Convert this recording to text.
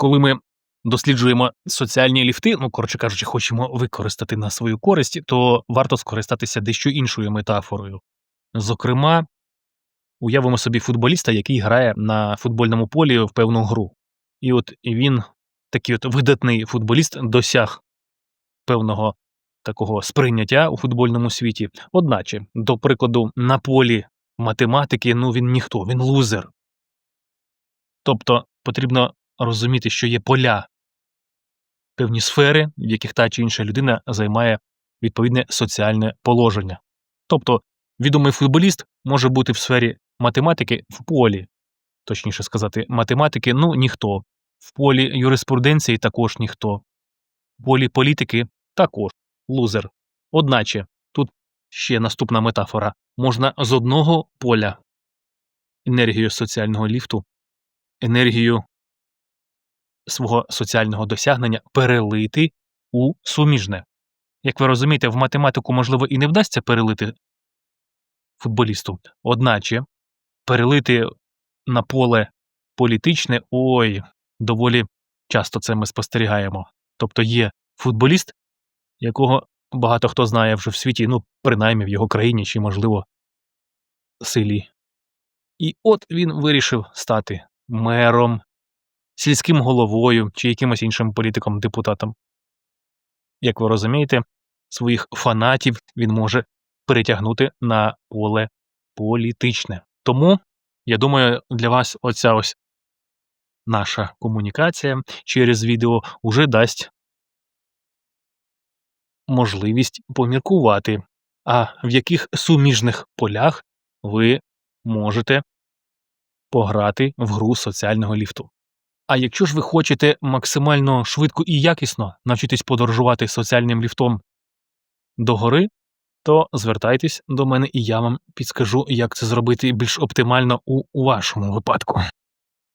коли ми досліджуємо соціальні ліфти, ну коротше кажучи, хочемо використати на свою користь, то варто скористатися дещо іншою метафорою. Зокрема, уявимо собі футболіста, який грає на футбольному полі в певну гру. І от він, такий от видатний футболіст, досяг певного такого сприйняття у футбольному світі. Одначе, до прикладу, на полі математики, ну він ніхто, він лузер. Тобто потрібно розуміти, що є поля, певні сфери, в яких та чи інша людина займає відповідне соціальне положення. Тобто, відомий футболіст може бути в сфері математики в полі, точніше сказати, математики, ну ніхто, в полі юриспруденції також ніхто, в полі політики також. Лузер. Одначе, тут ще наступна метафора. Можна з одного поля. Енергію соціального ліфту, енергію свого соціального досягнення перелити у суміжне. Як ви розумієте, в математику, можливо, і не вдасться перелити футболісту, одначе перелити на поле політичне ой, доволі часто це ми спостерігаємо. Тобто є футболіст, якого багато хто знає вже в світі, ну, принаймні в його країні чи, можливо, селі. І от він вирішив стати мером, сільським головою чи якимось іншим політиком, депутатом. Як ви розумієте, своїх фанатів він може перетягнути на поле політичне. Тому, я думаю, для вас оця ось наша комунікація через відео уже дасть можливість поміркувати, а в яких суміжних полях ви можете пограти в гру соціального ліфту. А якщо ж ви хочете максимально швидко і якісно навчитись подорожувати соціальним ліфтом до гори, то звертайтесь до мене і я вам підскажу, як це зробити більш оптимально у вашому випадку.